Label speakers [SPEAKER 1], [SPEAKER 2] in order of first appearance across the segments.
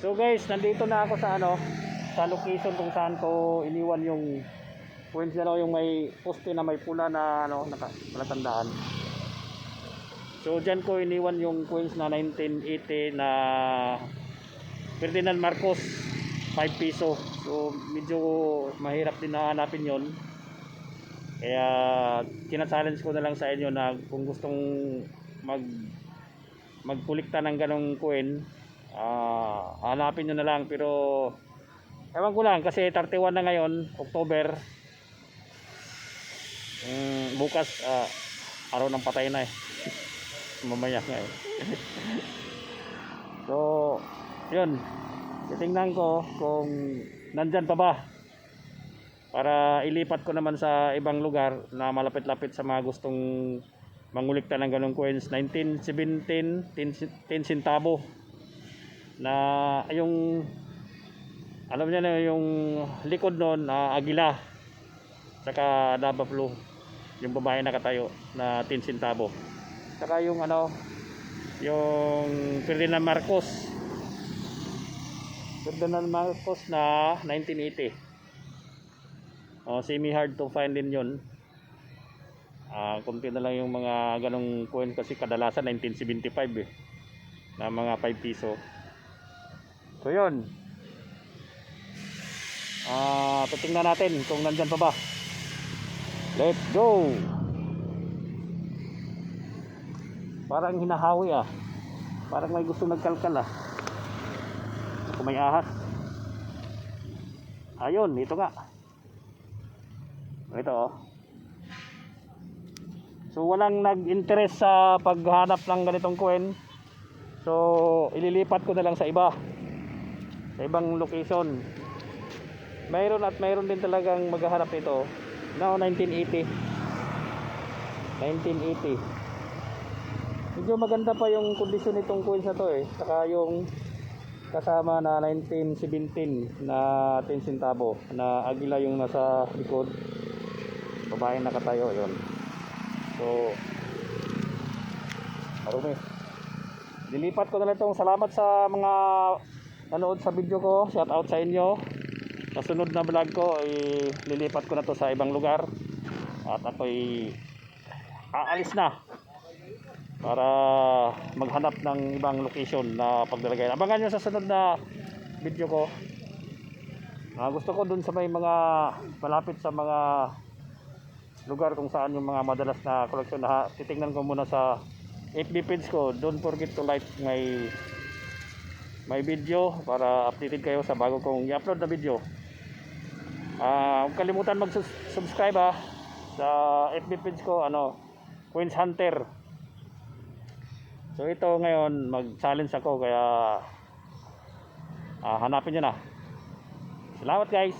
[SPEAKER 1] So guys, nandito na ako sa ano, sa location kung saan ko iniwan yung coins na yung may poste na may pula na ano, naka, nalatandaan. So dyan ko iniwan yung coins na 1980 na Ferdinand Marcos 5 piso. So medyo mahirap din na hanapin yon. Kaya kina-challenge ko na lang sa inyo na kung gustong mag magkulikta ng ganong coin, ah hanapin nyo na lang pero ewan ko lang kasi 31 na ngayon, October. Mm, bukas ah, araw ng patay na eh. Mamaya nga eh. so, yun. Titingnan ko kung nandyan pa ba para ilipat ko naman sa ibang lugar na malapit-lapit sa mga gustong mangulikta ng ganong coins 1917 10, 10 centavo na yung alam niya na yung likod noon na agila saka lava flu yung babae nakatayo na 10 centavo saka yung ano yung Ferdinand Marcos Ferdinand Marcos na 1980 Oh, semi hard to find din 'yon. Ah, konti na lang yung mga ganong coin kasi kadalasan 1975 eh. Na mga 5 piso. So 'yun. Ah, titingnan natin kung nandyan pa ba. Let's go. Parang hinahawi ah. Parang may gusto nagkalkal ah. Kung may ahas. Ayun, ito nga. Ito oh. So walang nag-interest sa paghanap ng ganitong coin. So ililipat ko na lang sa iba. Sa ibang location. Mayroon at mayroon din talagang maghahanap nito. Now 1980. 1980. Medyo maganda pa yung kondisyon nitong coins na to eh. Saka yung kasama na 1917 na 10 centavo na agila yung nasa likod babae nakatayo yon so marumi dilipat ko na lang itong salamat sa mga nanood sa video ko. Shout out sa inyo. Sa sunod na vlog ko ay lilipat ko na to sa ibang lugar. At ako'y aalis na para maghanap ng ibang location na paglalagay abangan nyo sa sunod na video ko. Ah, gusto ko dun sa may mga malapit sa mga lugar kung saan yung mga madalas na koleksyon. Na titingnan ko muna sa FB page ko. Don't forget to like my my video para updated kayo sa bago kong i-upload na video. Ah huwag kalimutan mag subscribe ah sa FB page ko ano Queens Hunter. So ito ngayon mag challenge ako kaya ah, hanapin nyo na. Salamat guys.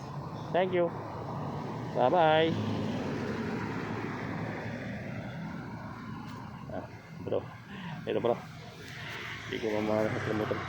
[SPEAKER 1] Thank you. Bye bye Ah, bro. Ito bro. Hindi ko mamahal sa